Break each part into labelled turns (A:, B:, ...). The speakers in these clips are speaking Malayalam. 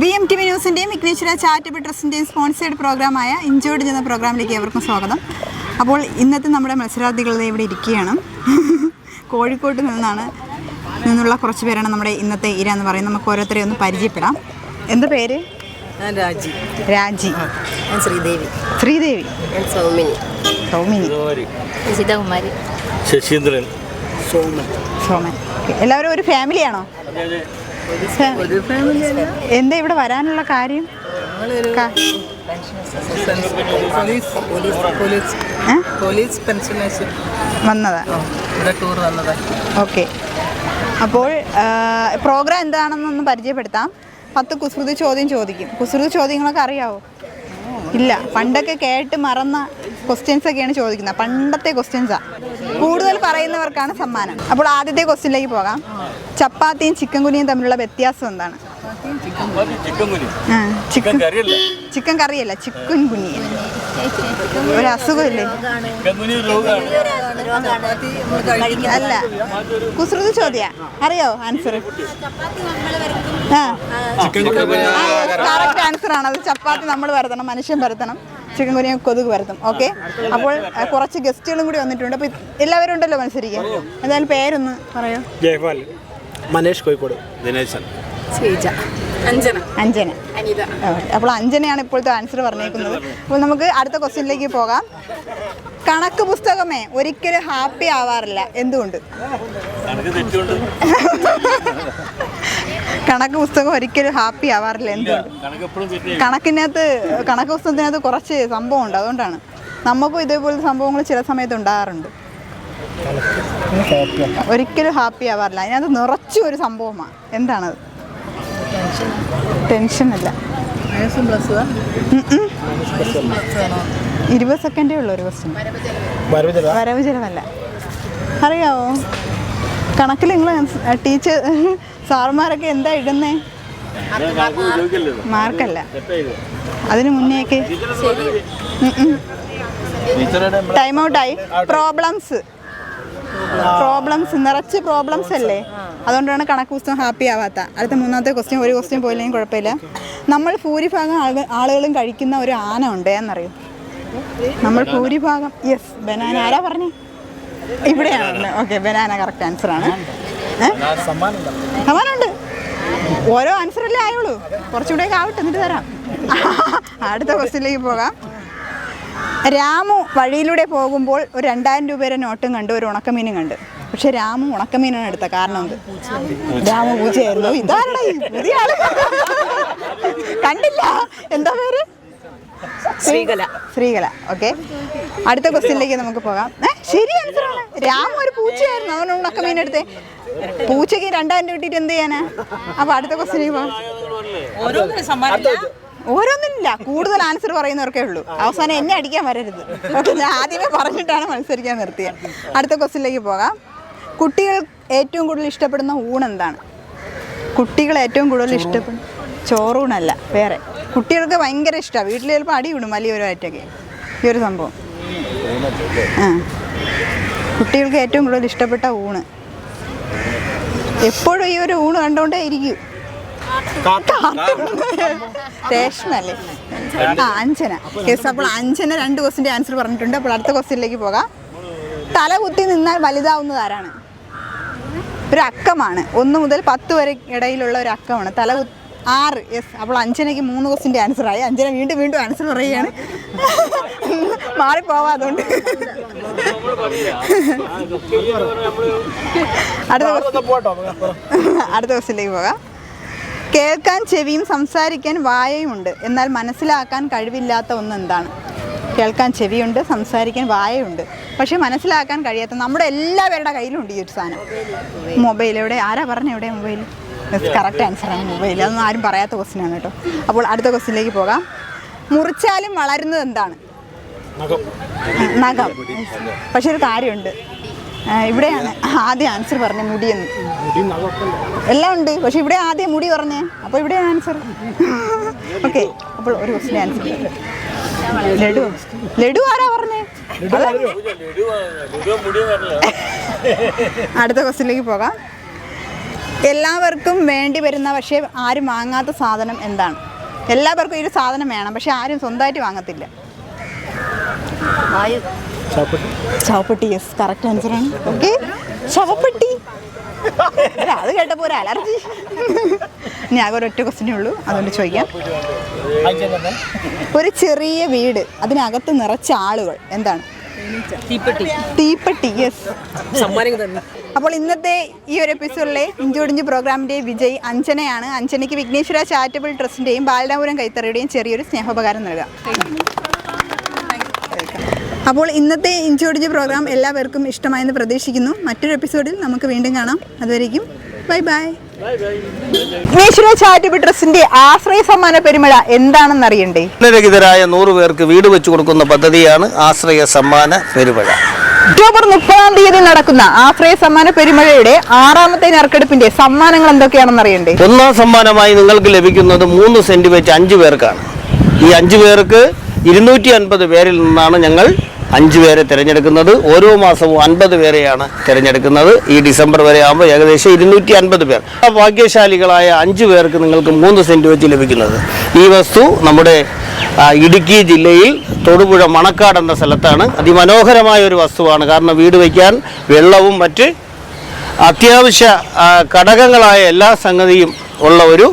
A: ബി എം ടി വി ന്യൂസിന്റെയും വിഘ്നേശ്വര ചാരിറ്റബിൾ ട്രസ്റ്റിന്റെയും സ്പോൺസേഡ് പ്രോഗ്രാമായ ഇഞ്ചോട് എന്ന പ്രോഗ്രാമിലേക്ക് എവർക്കും സ്വാഗതം. അപ്പോൾ ഇന്നത്തെ നമ്മുടെ മത്സരാർത്ഥികൾ ദേ ഇവിടെ ഇരിക്കുകയാണ്. കോഴിക്കോട്ട് നിന്നാണ് നിന്നുള്ള കുറച്ച് പേരാണ് നമ്മുടെ ഇന്നത്തെ ഇര എന്ന് പറയുന്നത്. നമുക്ക് ഓരോരുത്തരെ ഒന്ന് പരിചയപ്പെടാം. എന്ത് പേര്?
B: രാജി.
A: രാജി.
B: ശ്രീദേവി.
A: ശ്രീദേവി.
B: സൗമിനി.
A: സൗമിനി.
B: സീതാകുമാരി
C: ശശീന്ദ്രൻ.
B: സോമൻ.
A: സോമൻ. എല്ലാവരും ഒരു ഫാമിലിയാണോ എന്താ ഇവിടെ വരാനുള്ള കാര്യം?
B: പോലീസ് പോലീസ് പോലീസ്
A: ഏ?
B: Police pensioners.
A: വന്നതാ?
B: ഇവിടെ ടൂർ വന്നത്.
A: ഓക്കെ. അപ്പോൾ പ്രോഗ്രാം എന്താണെന്നൊന്ന് പരിചയപ്പെടുത്താം. പത്ത് കുസൃതി ചോദ്യം ചോദിക്കും. കുസൃതി ചോദ്യങ്ങളൊക്കെ അറിയാവോ? ഇല്ല. പണ്ടൊക്കെ കേട്ട് മറന്ന ക്വസ്റ്റ്യൻസ് ഒക്കെയാണ് ചോദിക്കുന്നത്. പണ്ടത്തെ ക്വസ്റ്റ്യൻസാണ് കൂടുതൽ പറയുന്നവർക്കാണ് സമ്മാനം. അപ്പോൾ ആദ്യത്തെ ക്വസ്റ്റ്യനിലേക്ക് പോകാം. ചപ്പാത്തിയും ചിക്കൻ കുനിയും തമ്മിലുള്ള വ്യത്യാസം എന്താണ്?
C: ചിക്കൻ
A: ചിക്കൻ
C: കറിയല്ല
A: ചിക്കൻ കുനിയ ഒരു അസുഖമില്ലേ?
C: ചിക്കൻ കുനി രോഗമാണ്
A: അല്ല. കുസൃത് ചോദ്യ. അറിയോ ആൻസർ ആൻസർ ആണ്. അത് ചപ്പാത്തി നമ്മൾ വരുത്തണം മനുഷ്യൻ വരുത്തണം. ചിക്കൻ കുനിയ കൊതുക് പരത്തും. ഓക്കെ അപ്പോൾ കുറച്ച് ഗസ്റ്റുകളും കൂടി വന്നിട്ടുണ്ട്. അപ്പോൾ എല്ലാവരും ഉണ്ടല്ലോ മത്സരിക്കാൻ. എന്തായാലും പേരൊന്ന് പറയോ.
D: ജയ്പാൽ മനേഷ് കോഴിക്കോട്
C: ദിനേശൻ.
B: അഞ്ജന.
A: അഞ്ജന. അപ്പോൾ അഞ്ജനയാണ് ഇപ്പോഴത്തെ ആൻസർ പറഞ്ഞേക്കുന്നത്. അപ്പോൾ നമുക്ക് അടുത്ത ക്വസ്റ്റ്യനിലേക്ക് പോകാം. കണക്ക് പുസ്തകമേ ഒരിക്കലും ഹാപ്പി ആവാറില്ല. എന്തുകൊണ്ട്?
C: കണക്ക്
A: പുസ്തകം ഒരിക്കലും ഹാപ്പി ആവാറില്ല എന്തുകൊണ്ട്?
C: കണക്ക് എപ്പോഴും തെറ്റി
A: കണക്കിനകത്ത് കണക്ക് പുസ്തകത്തിനകത്ത് കുറച്ച് സംഭവം ഉണ്ട് അതുകൊണ്ടാണ്. നമുക്കും ഇതേപോലത്തെ സംഭവങ്ങൾ ചില സമയത്ത് ഉണ്ടാകാറുണ്ട്. ഒരിക്കലും ഹാപ്പി ആവാറില്ല. അതിനകത്ത് നിറച്ചും ഒരു സംഭവമാണ് എന്താണത്? ടെൻഷനല്ല. ഇരുപത് സെക്കൻഡേ ഉള്ളൂ ഒരു ക്വസ്റ്റ്യൻ വരവ് ചിലവല്ല അറിയാവോ? കണക്കിൽ നിങ്ങൾ ടീച്ചർ സാറുമാരൊക്കെ എന്താ ഇടുന്നേ? മാർക്കല്ല. അതിനു മുന്നേക്ക് ടൈം ഔട്ടായി പ്രോബ്ലംസ് പ്രോബ്ലംസ് നിറച്ച് പ്രോബ്ലംസ് അല്ലേ? അതുകൊണ്ടാണ് കണക്ക് പുസ്തകം ഹാപ്പി ആവാത്ത. അടുത്ത മൂന്നാമത്തെ ക്വസ്റ്റ്യൻ ഒരു ക്വസ്റ്റ്യൻ പോയില്ലെങ്കിൽ കുഴപ്പമില്ല. നമ്മൾ ഭൂരിഭാഗം ആളു- ആളുകളും കഴിക്കുന്ന ഒരു ആന ഉണ്ട് എന്നറിയും. നമ്മൾ ഭൂരിഭാഗം യെസ് ബനാന ആരാ പറഞ്ഞു? ഇവിടെയാണ്. ഓക്കെ ബനാന കറക്റ്റ് ആൻസർ ആണ്? സമ്മാനമുണ്ട്. ഓരോ ആൻസർ അല്ലേ ആയുള്ളൂ. കുറച്ചുകൂടെയൊക്കെ ആവട്ടെ എന്നിട്ട് തരാം. അടുത്ത ക്വസ്റ്റ്യനിലേക്ക് പോകാം. രാമു വഴിയിലൂടെ പോകുമ്പോൾ ഒരു രണ്ടായിരം രൂപയുടെ നോട്ടും കണ്ടു ഒരു ഉണക്കമീനും കണ്ടു. പക്ഷെ രാമു ഉണക്കമീനാണ് എടുത്ത കാരണം എന്ത്? രാമു പൂച്ചയായിരുന്നു. ഇതാരുടെ പുതിയ ആൾ? കണ്ടില്ല. എന്താ പേര്?
B: ശ്രീകല.
A: ശ്രീകല. ഓക്കെ. അടുത്ത ക്വസ്റ്റ്യനിലേക്ക് നമുക്ക് പോകാം. ശരി ആൻസറാണ് രാമു ഒരു പൂച്ചയായിരുന്നു. അവൻ ഉണക്കമീൻ എടുത്തേ. പൂച്ചയ്ക്ക് രണ്ടായിരം രൂപ കിട്ടിയിട്ട് എന്ത് ചെയ്യാനാ? അപ്പൊ അടുത്ത ക്വസ്റ്റ്യനിലേക്ക് പോകാം
B: ഓരോന്നിനും സമ്മാനം
A: ഓരോന്നില്ല കൂടുതൽ ആൻസർ പറയുന്നവർക്കേ ഉള്ളൂ. അവസാനം എന്നെ അടിക്കാൻ വരരുത്. ഓക്കെ ഞാൻ ആദ്യമേ പറഞ്ഞിട്ടാണ് മത്സരിക്കാൻ നിർത്തിയത്. അടുത്ത ക്വസ്റ്റിലേക്ക് പോകാം. കുട്ടികൾ ഏറ്റവും കൂടുതൽ ഇഷ്ടപ്പെടുന്ന ഊണെന്താണ് കുട്ടികൾ ഏറ്റവും കൂടുതൽ ഇഷ്ടപ്പെടുന്ന ചോറൂണല്ല വേറെ. കുട്ടികൾക്ക് ഭയങ്കര ഇഷ്ടമാണ് വീട്ടിൽ ചിലപ്പോൾ അടി വിടും വലിയൊരുമായിട്ടൊക്കെ ഈ ഒരു സംഭവം. ആ. കുട്ടികൾക്ക് ഏറ്റവും കൂടുതൽ ഇഷ്ടപ്പെട്ട ഊണ്. എപ്പോഴും ഈ ഒരു ഊണ് കണ്ടോണ്ടേ ഇരിക്കും. സ്റ്റേഷനല്ലേ? ആ അഞ്ജന. യെസ് അപ്പോൾ അഞ്ജന രണ്ട് ക്വസ്റ്റിന്റെ ആൻസർ പറഞ്ഞിട്ടുണ്ട്. അപ്പോൾ അടുത്ത ക്വസ്റ്റിനിലേക്ക് പോകാം. തല കുത്തി നിന്നാൽ വലുതാവുന്നത് ആരാണ് ഒരു അക്കമാണ്. ഒന്ന് മുതൽ പത്ത് വരെ ഇടയിലുള്ള ഒരു അക്കമാണ്. തല കുത്തി ആറ്. യെസ് അപ്പോൾ അഞ്ജനയ്ക്ക് മൂന്ന് ക്വസ്റ്റിന്റെ ആൻസർ ആയി അഞ്ജന വീണ്ടും വീണ്ടും ആൻസർ പറയുകയാണ്. മാറിപ്പോവാ അതുകൊണ്ട്. അടുത്ത
D: ദിവസത്തിലേക്ക്
A: അടുത്ത ക്വസ്റ്റിലേക്ക് പോകാം. കേൾക്കാൻ ചെവിയും സംസാരിക്കാൻ വായയുമുണ്ട്. എന്നാൽ മനസ്സിലാക്കാൻ കഴിവില്ലാത്ത ഒന്ന് എന്താണ് കേൾക്കാൻ ചെവിയുണ്ട് സംസാരിക്കാൻ വായയുണ്ട്. പക്ഷെ മനസ്സിലാക്കാൻ കഴിയാത്ത നമ്മുടെ എല്ലാവരുടെ കയ്യിലുണ്ട് ഈ ഒരു സാധനം. മൊബൈൽ എവിടെ? ആരാ പറഞ്ഞ എവിടെ മൊബൈൽ? കറക്റ്റ് ആൻസർ ആണ് മൊബൈൽ. അതൊന്നും ആരും പറയാത്ത ക്വസ്റ്റിനാണ് കേട്ടോ. അപ്പോൾ അടുത്ത ക്വസ്റ്റിനിലേക്ക് പോകാം. മുറിച്ചാലും വളരുന്നത് എന്താണ്?
D: നഖം.
A: പക്ഷെ ഒരു കാര്യമുണ്ട്. ഇവിടെയാണ് ആദ്യം ആൻസർ പറഞ്ഞ മുടിയെന്ന്.
D: മുടി
A: എല്ലാം ഉണ്ട്. പക്ഷെ ഇവിടെ ആദ്യം മുടി പറഞ്ഞേ. അപ്പോൾ ഇവിടെയാണ് ആൻസർ. ഓക്കെ. അപ്പോൾ ഒരു ക്വസ്റ്റിന് ആൻസർ. ലഡു. ലഡു ആരാ പറഞ്ഞേ? അടുത്ത ക്വസ്റ്റിനിലേക്ക് പോകാം. എല്ലാവർക്കും വേണ്ടി വരുന്ന പക്ഷേ ആരും വാങ്ങാത്ത സാധനം എന്താണ്? എല്ലാവർക്കും ഈ ഒരു സാധനം വേണം. പക്ഷെ ആരും സ്വന്തമായിട്ട് വാങ്ങത്തില്ല.
D: ചാപ്പട്ടി
A: ശവപ്പെട്ടി യെസ് കറക്റ്റ് ആണ്. ഓക്കെ ചവപ്പെട്ടി. അല്ല, അത് കേട്ടപ്പോൾ ഒരു അലർജി. ഇനി ആകെ ഒരൊറ്റ ക്വസ്റ്റിനേ ഉള്ളൂ. അതുകൊണ്ട് ചോദിക്കാം. ഒരു ചെറിയ വീട് അതിനകത്ത് നിറച്ച ആളുകൾ എന്താണ്?
B: തീപ്പെട്ടി.
A: യെസ് അപ്പോൾ ഇന്നത്തെ ഈ ഒരു എപ്പിസോഡിലെ ഇഞ്ചോടിഞ്ച് പ്രോഗ്രാമിന്റെ വിജയ് അഞ്ജനയാണ്. അഞ്ജനയ്ക്ക് വിഘ്നേശ്വര ചാരിറ്റബിൾ ട്രസ്റ്റിന്റെയും ബാലരാപുരം കൈത്തറയുടെയും ചെറിയൊരു സ്നേഹോപകാരം നൽകാം. അപ്പോൾ ഇന്നത്തെ ഇഞ്ചോടിഞ്ച് പ്രോഗ്രാം എല്ലാവർക്കും ഇഷ്ടമായെന്ന് പ്രതീക്ഷിക്കുന്നു. മറ്റൊരു എപ്പിസോഡിൽ നമുക്ക് വീണ്ടും കാണാം. അതുവരേക്കും ബൈ ബൈ. വിഘ്നേശ്വര ചാരിറ്റബിൾ ട്രസ്റ്റിന്റെ ആശ്രയ സമ്മാന പെരുമഴ എന്താണെന്ന് അറിയണ്ടേ?
E: രഹിതരായ നൂറ് പേർക്ക് വീട് വെച്ചു കൊടുക്കുന്ന പദ്ധതിയാണ് ആശ്രയ സമ്മാന പെരുമഴ.
A: ഒക്ടോബർ മുപ്പതാം തീയതി നടക്കുന്ന ആശ്രയ സമ്മാന പെരുമഴയുടെ ആറാമത്തെ നറുക്കെടുപ്പിന്റെ സമ്മാനങ്ങൾ എന്തൊക്കെയാണെന്ന് അറിയണ്ടേ?
E: ഒന്നാം സമ്മാനമായി നിങ്ങൾക്ക് ലഭിക്കുന്നത് മൂന്ന് സെന്റ് വെച്ച് അഞ്ച് പേർക്കാണ്. ഈ അഞ്ചു പേർക്ക് ഇരുന്നൂറ്റി അൻപത് പേരിൽ നിന്നാണ് ഞങ്ങൾ അഞ്ച് പേരെ തിരഞ്ഞെടുക്കുന്നത് ഓരോ മാസവും അൻപത് പേരെയാണ് തിരഞ്ഞെടുക്കുന്നത്. ഈ ഡിസംബർ വരെ ആകുമ്പോൾ ഏകദേശം ഇരുന്നൂറ്റി അൻപത് പേർ. ഭാഗ്യശാലികളായ അഞ്ച് പേർക്ക് നിങ്ങൾക്ക് മൂന്ന് സെന്റ് വെച്ച് ലഭിക്കുന്നത്. ഈ വസ്തു നമ്മുടെ ഇടുക്കി ജില്ലയിൽ തൊടുപുഴ മണക്കാട് എന്ന സ്ഥലത്താണ്. അതിമനോഹരമായ ഒരു വസ്തുവാണ്. കാരണം വീട് വയ്ക്കാൻ വെള്ളവും മറ്റ് അത്യാവശ്യ ഘടകങ്ങളായ എല്ലാ സംഗതിയും ഉള്ള ഒരു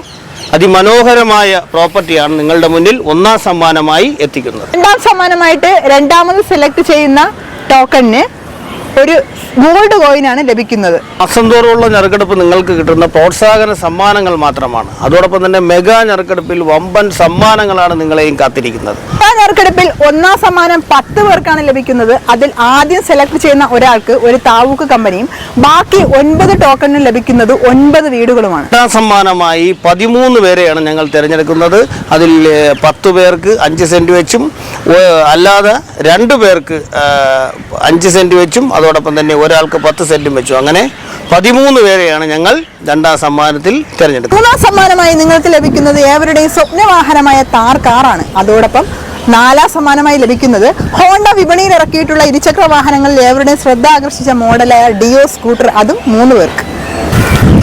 E: അതിമനോഹരമായ പ്രോപ്പർട്ടിയാണ് നിങ്ങളുടെ മുന്നിൽ ഒന്നാം സമ്മാനമായി എത്തിക്കുന്നത്.
A: രണ്ടാം സമ്മാനമായിട്ട് രണ്ടാമത് സെലക്ട് ചെയ്യുന്ന ടോക്കണിന് ഒരു ഗോൾഡ് കോയിനാണ് ലഭിക്കുന്നത്.
E: മാസം തോറുമുള്ള ഞെറുക്കെടുപ്പ് നിങ്ങൾക്ക് കിട്ടുന്ന പ്രോത്സാഹന സമ്മാനങ്ങൾ മാത്രമാണ്. അതോടൊപ്പം തന്നെ മെഗാ ഞെറുക്കെടുപ്പിൽ വമ്പൻ സമ്മാനങ്ങളാണ് നിങ്ങളെയും കാത്തിരിക്കുന്നത്.
A: മെഗാ ഞെറുക്കെടുപ്പിൽ ഒന്നാം സമ്മാനം പത്ത് പേർക്കാണ് ലഭിക്കുന്നത്. അതിൽ ആദ്യം സെലക്ട് ചെയ്യുന്ന ഒരാൾക്ക് ഒരു താവൂക്ക് കമ്പനിയും ബാക്കി ഒൻപത് ടോക്കണും ലഭിക്കുന്നത് ഒൻപത് വീടുകളുമാണ്.
E: രണ്ടാം സമ്മാനമായി പതിമൂന്ന് പേരെയാണ് ഞങ്ങൾ തിരഞ്ഞെടുക്കുന്നത്. അതിൽ പത്ത് പേർക്ക് അഞ്ച് സെന്റ് വെച്ചും അല്ലാതെ രണ്ടു പേർക്ക് അഞ്ച് സെന്റ് വെച്ചും അതോടൊപ്പം തന്നെ ഒരാൾക്ക് പത്ത് സെറ്റും വെച്ചു. അങ്ങനെ പതിമൂന്ന് പേരെയാണ് ഞങ്ങൾ രണ്ടാം സമ്മാനത്തിൽ തിരഞ്ഞെടുക്കുന്നത്
A: മൂന്നാം സമ്മാനമായി നിങ്ങൾക്ക് ലഭിക്കുന്നത് ഏവരുടെയും സ്വപ്നവാഹനമായ താർ കാറാണ്. അതോടൊപ്പം നാലാം സമ്മാനമായി ലഭിക്കുന്നത് ഹോണ്ട വിപണിയിൽ ഇറക്കിയിട്ടുള്ള ഇരുചക്ര വാഹനങ്ങളിൽ ഏവരുടെയും ശ്രദ്ധ ആകർഷിച്ച മോഡലായ ഡിയോ സ്കൂട്ടർ. അതും മൂന്ന് പേർക്ക്.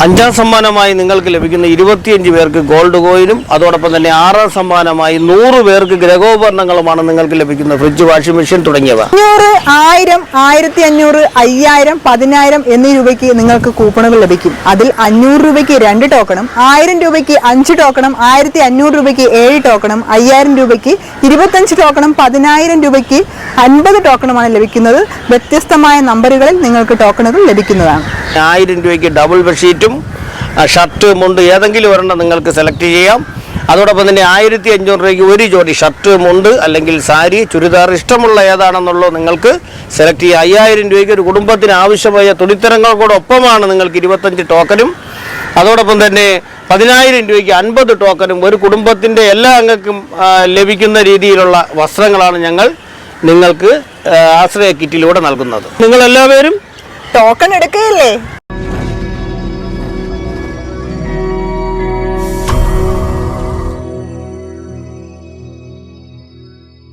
E: അഞ്ചാം സമ്മാനമായി നിങ്ങൾക്ക് ലഭിക്കുന്ന ഇരുപത്തിയഞ്ച് പേർക്ക് ഗോൾഡ് കോയിനും അതോടൊപ്പം തന്നെ ആറാം സമ്മാനമായി നൂറ് പേർക്ക് ഗ്രഹോപകരണങ്ങളുമാണ് നിങ്ങൾക്ക് ലഭിക്കുന്ന ഫ്രിഡ്ജ് വാഷിംഗ് മെഷീൻ തുടങ്ങിയവ.
A: അഞ്ഞൂറ് ആയിരം ആയിരത്തി അഞ്ഞൂറ് അയ്യായിരം പതിനായിരം എന്നീ രൂപയ്ക്ക് നിങ്ങൾക്ക് കൂപ്പണുകൾ ലഭിക്കും. അതിൽ അഞ്ഞൂറ് രൂപയ്ക്ക് രണ്ട് ടോക്കണും ആയിരം രൂപയ്ക്ക് അഞ്ച് ടോക്കണും ആയിരത്തി അഞ്ഞൂറ് രൂപയ്ക്ക് ഏഴ് ടോക്കണും അയ്യായിരം രൂപയ്ക്ക് ഇരുപത്തഞ്ച് ടോക്കണും പതിനായിരം രൂപയ്ക്ക് അൻപത് ടോക്കണുമാണ് ലഭിക്കുന്നത്. വ്യത്യസ്തമായ നമ്പറുകളിൽ നിങ്ങൾക്ക് ടോക്കണുകൾ ലഭിക്കുന്നതാണ്.
E: ആയിരം രൂപയ്ക്ക് ഡബിൾ ബെഡ്ഷീറ്റും ഷർട്ട് മുണ്ട് ഏതെങ്കിലും ഒരെണ്ണം നിങ്ങൾക്ക് സെലക്ട് ചെയ്യാം. അതോടൊപ്പം തന്നെ ആയിരത്തി അഞ്ഞൂറ് രൂപയ്ക്ക് ഒരു ജോഡി ഷർട്ട് മുണ്ട് അല്ലെങ്കിൽ സാരി ചുരിദാർ ഇഷ്ടമുള്ള ഏതാണെന്നുള്ളത് നിങ്ങൾക്ക് സെലക്ട് ചെയ്യാം. അയ്യായിരം രൂപയ്ക്ക് ഒരു കുടുംബത്തിന് ആവശ്യമായ തുണിത്തരങ്ങൾക്കോടൊപ്പമാണ് നിങ്ങൾക്ക് ഇരുപത്തഞ്ച് ടോക്കനും അതോടൊപ്പം തന്നെ പതിനായിരം രൂപയ്ക്ക് അൻപത് ടോക്കനും ഒരു കുടുംബത്തിന്റെ എല്ലാ അംഗക്കും ലഭിക്കുന്ന രീതിയിലുള്ള വസ്ത്രങ്ങളാണ് ഞങ്ങൾ നിങ്ങൾക്ക് ആശ്രയ കിറ്റിലൂടെ നൽകുന്നത്. നിങ്ങളെല്ലാവരും
A: ടോക്കൺ എടുക്കുകയല്ലേ